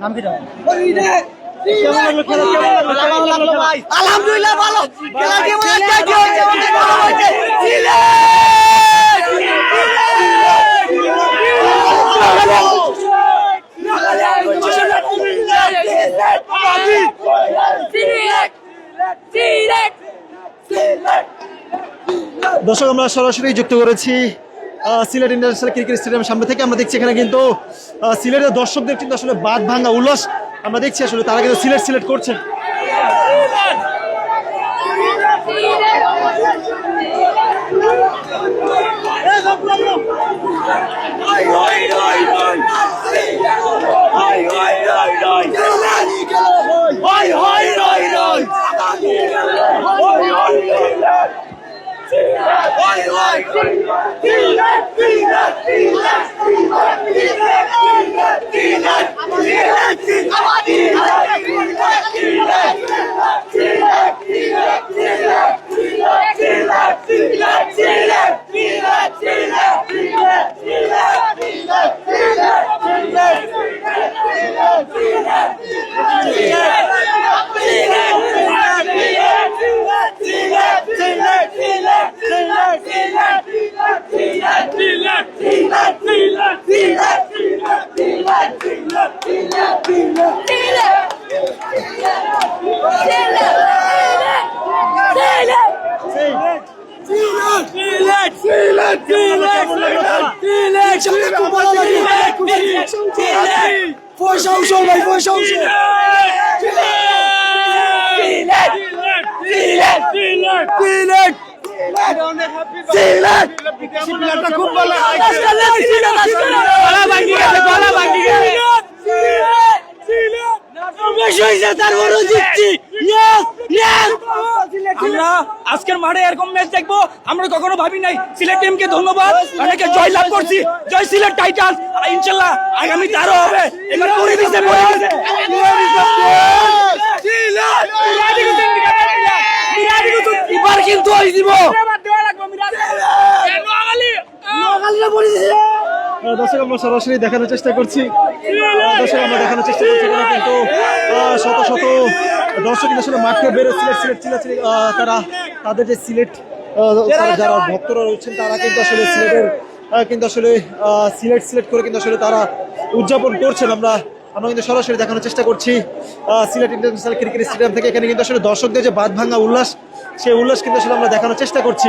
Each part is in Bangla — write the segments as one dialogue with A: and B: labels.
A: নাম কি
B: দর্শক, আমরা সরাসরি যুক্ত করেছি সিলেট ইন্টারন্যাশনাল ক্রিকেট স্টেডিয়াম সামনে থেকে। আমরা দেখছি এখানে কিন্তু সিলেটের দর্শকদের কিন্তু আসলে বাদ ভাঙা উল্লাস আমরা দেখছি আসলে তারা কিন্তু সিলেক্ট সিলেক্ট করছেন
A: পয়সা উসল ভাই পয়সা উসল খুব
C: ভালো আজকের মাঠে এরকম ম্যাচ দেখব। আমরা কখনো ভাবি নাই সিলেট টিমকে ধন্যবাদ। অনেকে জয় লাভ করছি। জয় সিলেট টাইটান্স। ইনশাল্লাহ আগামী তারও হবে। এবার
A: কিন্তু ওই দিব
B: আহ, দর্শক আমরা সরাসরি দেখানোর চেষ্টা করছি। দর্শক আমরা দেখানোর চেষ্টা করছি কিন্তু শত শত দর্শক আসলে মাঠে বেরো সিলেট সিলেট, তারা তাদের যে সিলেট যারা ভক্তরা রয়েছেন তারা কিন্তু আসলে সিলেটের কিন্তু আসলে সিলেট সিলেট করে কিন্তু আসলে তারা উদযাপন করছেন। আমরা আমরা কিন্তু সরাসরি দেখানোর চেষ্টা করছি সিলেট ইন্টারন্যাশনাল ক্রিকেট স্টেডিয়াম থেকে। এখানে কিন্তু আসলে দর্শকদের যে বাদ ভাঙা উল্লাস সেই উল্লাস কিন্তু আসলে আমরা দেখানোর চেষ্টা করছি।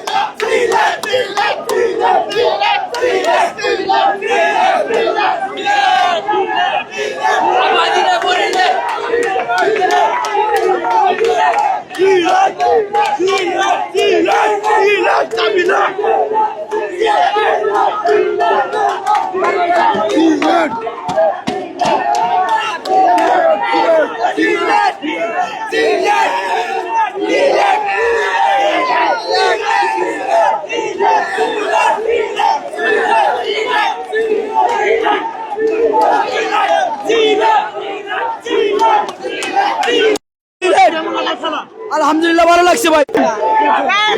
A: লাগছে ভাই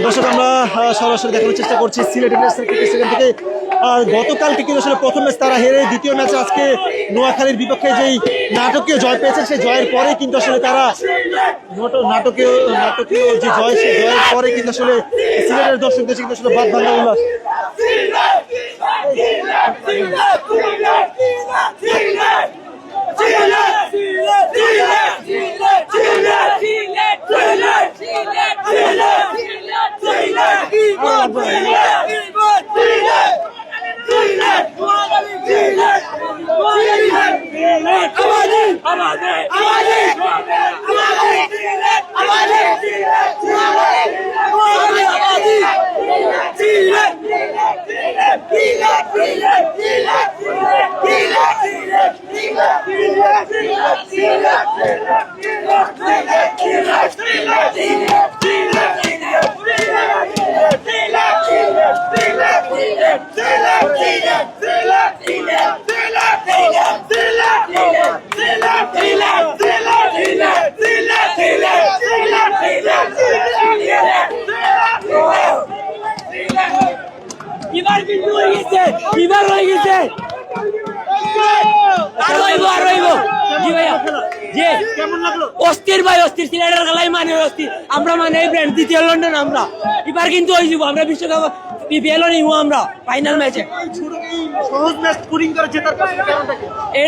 B: দর্শক আমরা সরাসরি দেখানোর চেষ্টা করছি সিলেট ইন্টারন্যাশনাল সেখান থেকে গতকালকে কিন্তু আসলে প্রথম ম্যাচ তারা হেরে দ্বিতীয় ম্যাচে আজকে নোয়াখালীর বিপক্ষে যেই নাটকীয় জয় পেয়েছে সেই জয়ের পরে কিন্তু আসলে তারা নাটকীয় নাটকীয় যে জয় সেই জয়ের পরে কিন্তু আসলে সিলেটের দর্শক দেশে কিন্তু আসলে বাদ ভাঙ্গা উল্লাস Chile! Chile! Chile! Chile! bye.
A: এবার কিন্তু হয়ে গেছে এবার হয়ে গেছে। আর হইব আর হইব জি ভাইয়া জি। অস্থির ভাই অস্থির সিলেটের খেলাই মানে অস্থির। আমরা মানে এই ব্র্যান্ড দ্বিতীয় লন্ডন আমরা। এবার কিন্তু হয়ে যাব আমরা বিশ্বকাপ বিপিএল নিব আমরা ফাইনাল ম্যাচে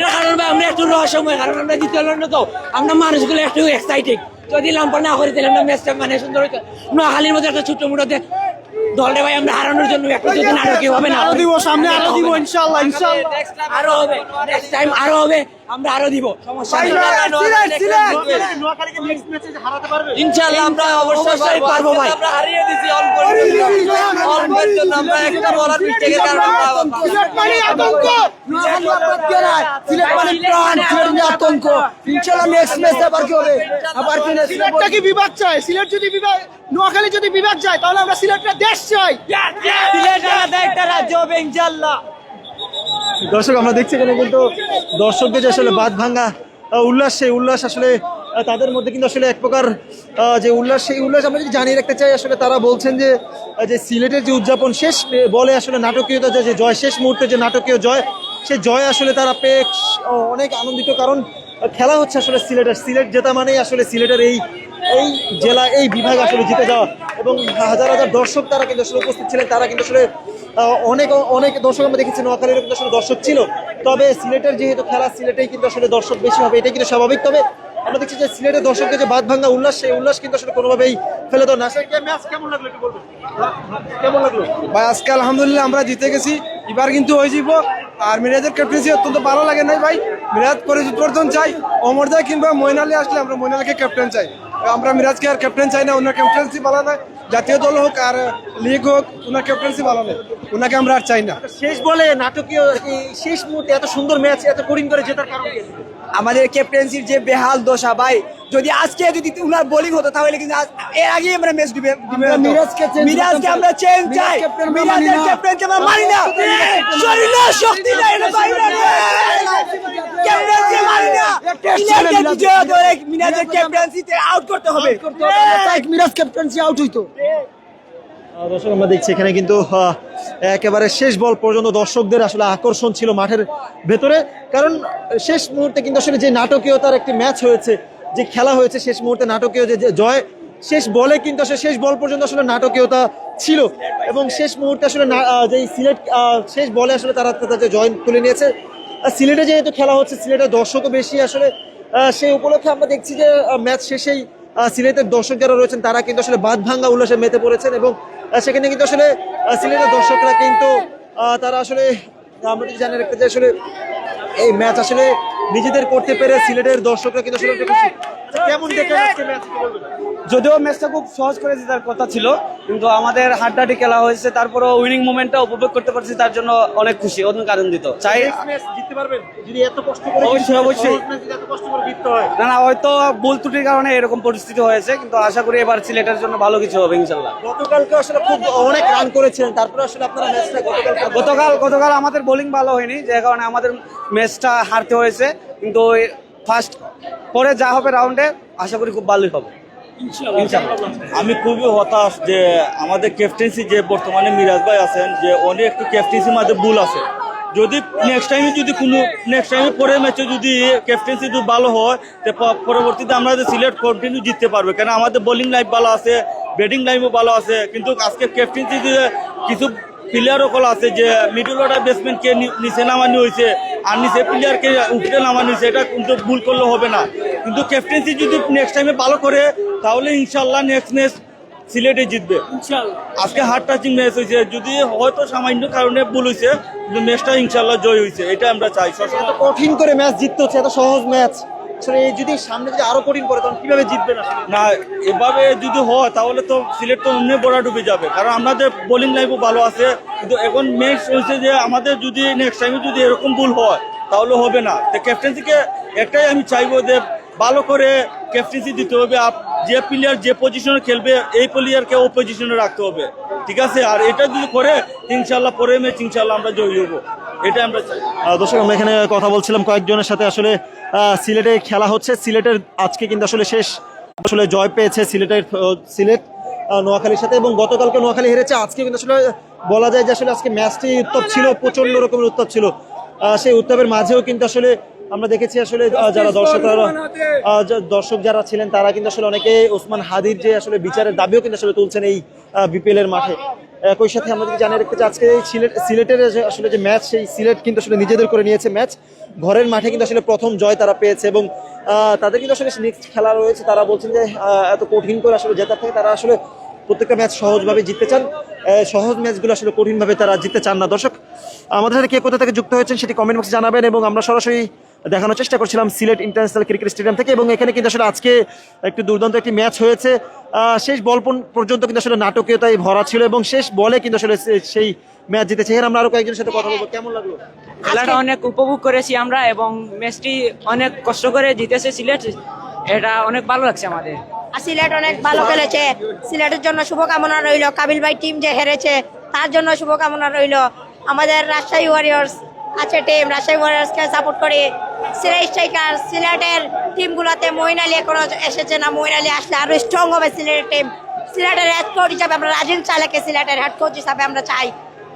A: কারণ ভাই আমরা একটু রহস্যময় কারণ আমরা দ্বিতীয় লন্ডন তো আমরা মানুষগুলো একটু এক্সাইটেড যদি লাম্পা না করে তাহলে আমরা ম্যাচটা মানে সুন্দর হইতো। নোয়াখালীর মধ্যে একটা ছোট্ট মোটো দলটা ভাই আমরা হারানোর জন্য একটু যদি নাটকীয় হবে না
B: আরও দিব সামনে আরও দিব ইনশাল্লাহ ইনশাল্লাহ।
A: আরও হবে। নেক্সট টাইম আরও হবে। আমরা আরও দিব সমস্যা নেই।
B: নোয়াখালীকে নেক্সট ম্যাচে হারাতে পারবে
A: ইনশাআল্লাহ আমরা অবশ্যই পারব ভাই আমরা হারিয়ে দিছি অল্প অল্পের জন্য আমরা একটা বলার মিস্টেকের কারণে
D: মানে আতঙ্ক নোয়াখালী আতঙ্ক নয় সিলেট মানে প্রাণ সিলেট মানে আতঙ্ক ইনশাআল্লাহ নেক্সট ম্যাচ আবার কি হবে আবার কি
E: সিলেটটা কি বিভাগ চায় সিলেট যদি বিভাগ নোয়াখালী যদি বিভাগ যায় তাহলে আমরা সিলেটটা দেশ চাই
A: সিলেট একটা রাজ্য হবে ইনশাআল্লাহ
B: দর্শক, আমরা দেখছি এখানে কিন্তু দর্শকদের যে আসলে বাদ ভাঙ্গা উল্লাস, সেই উল্লাস আসলে তাদের মধ্যে কিন্তু আসলে এক প্রকার যে উল্লাস, সেই উল্লাস আমরা যদি জানিয়ে রাখতে চাই, আসলে তারা বলছেন যে যে সিলেটের যে উদযাপন শেষ বলে আসলে নাটকীয়তা যে- জয়, শেষ মুহূর্তে যে নাটকীয় জয় সে জয় আসলে তারা পেয়ে অনেক আনন্দিত কারণ খেলা হচ্ছে আসলে সিলেটের, সিলেট জেতা মানেই আসলে সিলেটের এই এই জেলা, এই বিভাগ আসলে জিতে যাওয়া। এবং হাজার হাজার দর্শক তারা কিন্তু আসলে উপস্থিত ছিলেন, তারা কিন্তু আসলে অনেক অনেক দর্শক আমরা দেখেছি নোয়াখালীর কিন্তু আসলে দর্শক ছিল। তবে সিলেটের যেহেতু খেলা, সিলেটেই কিন্তু আসলে দর্শক বেশি হবে, এটাই কিন্তু স্বাভাবিক। তবে আমরা দেখছি যে সিলেটের দর্শকদের যে বাদ ভাঙ্গা উল্লাস, সেই উল্লাস কিন্তু আসলে কোনোভাবেই ফেলে দেওয়া না ম্যাচ কেমন লাগল একটু বলবেন? কেমন লাগল?
E: ভাই, আজকে আলহামদুলিল্লাহ আমরা জিতে গেছি। এবার কিন্তু হয়ে যাব। আর মিরাজের ক্যাপ্টেন্সি অত্যন্ত ভালো লাগে নাই ভাই। মিরাজ করে পরিবর্তন চাই অমরদা কিংবা মইনালি আসলে আমরা মইনালিকে ক্যাপ্টেন চাই। আমরা মিরাজকে আর ক্যাপ্টেন চাই না, অন্য ক্যাপ্টেন্সি ভালো না জাতীয় দল হোক আর লিগ হোক ওনার ক্যাপ্টেন্সি ভালো নেই ওনাকে আমরা আর চাই না
B: শেষ বলে নাটকীয় শেষ মুহূর্তে এত সুন্দর ম্যাচ এত কঠিন করে জেতার কারণ?
D: আমাদের ক্যাপ্টেন্সির যে বেহাল দশা ভাই যদি আজকে যদি উনার বোলিং হতো তাহলে কিন্তু এর আগেই আমরা ম্যাচ দিবে মিরাজকে আমরা চেঞ্জ চাই। মিরাজের ক্যাপ্টেনকে আমরা মানি না। শরীরে শক্তি নাই রে ভাই ক্যাপ্টেন্সি মানি না। মিরাজকে বিজয় ধরে মিরাজের ক্যাপ্টেন্সিতে আউট করতে হবে। মিরাজ ক্যাপ্টেন্সি আউট হইতো।
B: দর্শক, আমরা দেখছি এখানে কিন্তু একেবারে শেষ বল পর্যন্ত দর্শকদের আসলে আকর্ষণ ছিল মাঠের ভেতরে। কারণ শেষ মুহূর্তে কিন্তু আসলে যে নাটকীয়তার একটি ম্যাচ হয়েছে, যে খেলা হয়েছে শেষ মুহূর্তে নাটকীয় যে জয়, শেষ বলে কিন্তু আসলে শেষ বল পর্যন্ত আসলে নাটকীয়তা ছিল। এবং শেষ মুহূর্তে আসলে যে সিলেট শেষ বলে আসলে তারা তাদের জয় তুলে নিয়েছে। সিলেটে যেহেতু খেলা হচ্ছে, সিলেটের দর্শকও বেশি আসলে সেই উপলক্ষে আমরা দেখছি যে ম্যাচ শেষেই সিলেটের দর্শক যারা রয়েছেন তারা কিন্তু আসলে বাদ ভাঙ্গা উল্লাসে মেতে পড়েছেন এবং সেখানে কিন্তু আসলে সিলেটের দর্শকরা কিন্তু তারা আসলে আমরা যদি জানি রাখতে আসলে এই ম্যাচ আসলে নিজেদের করতে পেরে সিলেটের দর্শকরা কিন্তু আসলে। আচ্ছা, কেমন দেখে ম্যাচ
E: যদিও ম্যাচটা খুব সহজ করে জেতার কথা ছিল কিন্তু আমাদের হাড্ডাহাড্ডি খেলা হয়েছে তারপরেও উইনিং মোমেন্টটা উপভোগ করতে পারছি তার জন্য অনেক খুশি অনেক আনন্দিত। চাই অবশ্যই, না না হয়তো ভুল ত্রুটির কারণে এরকম পরিস্থিতি হয়েছে কিন্তু আশা করি এবার সিলেটের জন্য ভালো কিছু হবে ইনশাল্লাহ
B: গতকালকে আসলে খুব অনেক রান করেছিলেন তারপরে আসলে আপনারা ম্যাচটা গতকাল
E: গতকাল আমাদের বোলিং ভালো হয়নি যে কারণে আমাদের ম্যাচটা হারতে হয়েছে কিন্তু ফার্স্ট পরে যা হবে রাউন্ডে আশা করি খুব ভালোই হবে।
F: আমি খুবই হতাশ যে আমাদের ক্যাপ্টেন্সি যে বর্তমানে মিরাজ ভাই আছেন যে অনেক একটু ক্যাপ্টেন্সির মধ্যে ভুল আছে। যদি নেক্সট টাইমে যদি কোনো নেক্সট টাইমে পরের ম্যাচে যদি ক্যাপ্টেন্সি যদি ভালো হয় তো পরবর্তীতে আমরা সিলেক্ট কন্টিনিউ জিততে পারবে। কেন আমাদের বোলিং লাইফ ভালো আছে ব্যাটিং লাইফও ভালো আছে কিন্তু আজকে ক্যাপ্টেন্সি যে কিছু প্লেয়ার সকল আছে যে মিডল অর্ডার ব্যাটসম্যানকে নিচে নামানো হয়েছে আর নিচে প্লেয়ারকে উপরে নামানো হয়েছে এটা কিন্তু ভুল করলে হবে না। কিন্তু ক্যাপ্টেন্সি যদি নেক্সট টাইমে ভালো করে তাহলে ইনশাল্লাহ নেক্সট ম্যাচ সিলেটে জিতবে। আজকে হার্ড টাচিং ম্যাচ হয়েছে। যদি হয়তো সামান্য কারণে ভুল হয়েছে কিন্তু ম্যাচটা ইনশাল্লাহ জয় হয়েছে এটা আমরা চাই। সবসময়
B: কঠিন করে ম্যাচ জিততে হচ্ছে এত সহজ ম্যাচ আসলে যদি সামনে যদি আরও কঠিন করে তখন কীভাবে জিতবেন আসলে
F: না এভাবে যদি হয় তাহলে তো সিলেট তো অন্য বড়া ডুবে যাবে। কারণ আমাদের বোলিং লাইফও ভালো আছে কিন্তু এখন ম্যাচ হয়েছে যে আমাদের যদি নেক্সট টাইমে যদি এরকম ভুল হয় তাহলে হবে না। তো ক্যাপ্টেন্সিকে একটাই আমি চাইব যে ভালো করে ক্যাপ্টেন্সি দিতে হবে। আপ যে প্লেয়ার যে পজিশনে খেলবে, এই প্লেয়ারকে ও পজিশনে রাখতে হবে। ঠিক আছে? আর এটা যদি করে ইনশাল্লাহ পরে ম্যাচ ইনশাল্লাহ আমরা জয়ী হব। এটা আমরা
B: দর্শক, আমরা এখানে কথা বলছিলাম কয়েকজনের সাথে। আসলে সিলেটে খেলা হচ্ছে। সিলেটের আজকে কিন্তু আসলে শেষ। আসলে জয় পেয়েছে সিলেটের সিলেট নোয়াখালীর সাথে এবং গতকালকে নোয়াখালী হেরেছে। আজকে কিন্তু আসলে বলা যায় যে আসলে আজকে ম্যাচটি উত্তপ ছিল প্রচণ্ড রকমের উত্তপ ছিল। সেই উত্তপের মাঝেও কিন্তু আসলে আমরা দেখেছি আসলে যারা দর্শকরা দর্শক যারা ছিলেন তারা কিন্তু আসলে অনেকে ওসমান হাদির যে আসলে বিচারের দাবিও কিন্তু আসলে তুলছেন এই বিপিএল এর মাঠে। একই সাথে আমরা যদি জানিয়ে রাখতে চাই আজকে এই সিলেট সিলেটের আসলে যে ম্যাচ সেই সিলেট কিন্তু আসলে নিজেদের করে নিয়েছে ম্যাচ। ঘরের মাঠে কিন্তু আসলে প্রথম জয় তারা পেয়েছে এবং তাদের কিন্তু আসলে নেক্সট খেলা রয়েছে। তারা বলছেন যে এত কঠিন করে আসলে জেতার থেকে তারা আসলে প্রত্যেকটা ম্যাচ সহজভাবে জিততে চান। সহজ ম্যাচগুলো আসলে কঠিনভাবে তারা জিততে চান না। দর্শক আমাদের সাথে কে কোথা থেকে যুক্ত হয়েছেন সেটি কমেন্ট বক্সে জানাবেন এবং আমরা সরাসরি দেখানোর চেষ্টা করছিলাম সিলেট ইন্টারন্যাশনাল ক্রিকেট স্টেডিয়াম থেকে এবং এখানে কিন্তু আসলে আজকে একটি দুর্দান্ত একটি ম্যাচ হয়েছে। শেষ বল পর্যন্ত- কিন্তু আসলে নাটকীয়তায় ভরা ছিল এবং শেষ বলে কিন্তু আসলে সেই ম্যাচ জিতেছে। এখানে আমরা আরও কয়েকজনের সাথে কথা বলব। কেমন লাগল?
G: খেলাটা অনেক উপভোগ করেছি আমরা এবং ম্যাচটি অনেক কষ্ট করে জিতেছে সিলেট। এটা অনেক ভালো লাগছে আমাদের।
H: আর সিলেট অনেক ভালো খেলেছে। সিলেটের জন্য শুভকামনা রইল। কাবিল ভাই টিম যে হেরেছে তার জন্য শুভকামনা রইল। আমাদের রাজশাহী ওয়ারিয়র্স আছে টিম রাজশাহী ওয়ারিয়র্সকে সাপোর্ট করি সিলেট স্ট্রাইকার সিলেটের টিমগুলোতে মইন আলী এসেছে না মইন আলী আসলে আরও স্ট্রং হবে সিলেটের টিম সিলেটের হেড কোচ হিসাবে আমরা রাজেন চালাকে সিলেটের হেড কোচ হিসাবে আমরা চাই।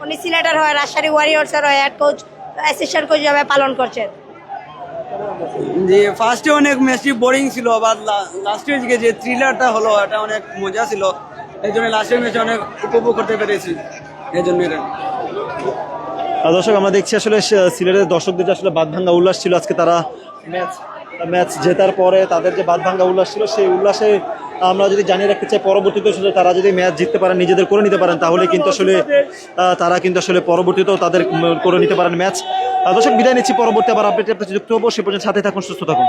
H: উনি সিলেটের হয়ে, রাজশাহী ওয়ারিয়র্সের হয়ে হেড কোচ অ্যাসিস্ট্যান্ট কোচ হিসাবে পালন করছেন।
D: যে ফার্স্টে অনেক ম্যাচটি বোরিং ছিল, আবার লাস্টের দিকে যে থ্রিলারটা হলো, এটা অনেক মজা ছিল। এই জন্য লাস্টের ম্যাচে অনেক উপভোগ করতে পেরেছি। এই জন্য
B: দর্শক আমরা দেখছি আসলে সিলেটের দর্শকদের যে আসলে বাদ ভাঙ্গা উল্লাস ছিল আজকে তারা ম্যাচ। ম্যাচ জেতার পরে তাদের যে বাদ ভাঙ্গা উল্লাস ছিল সেই উল্লাসে আমরা যদি জানিয়ে রাখতে চাই পরবর্তীতে আসলে তারা যদি ম্যাচ জিততে পারেন নিজেদের করে নিতে পারেন তাহলে কিন্তু আসলে তারা কিন্তু আসলে পরবর্তীতেও তাদের করে নিতে পারেন ম্যাচ। দর্শক বিদায় নিচ্ছি। পরবর্তী আবার আপডেট যুক্ত হব। সে পর্যন্ত সাথে থাকুন সুস্থ থাকুন।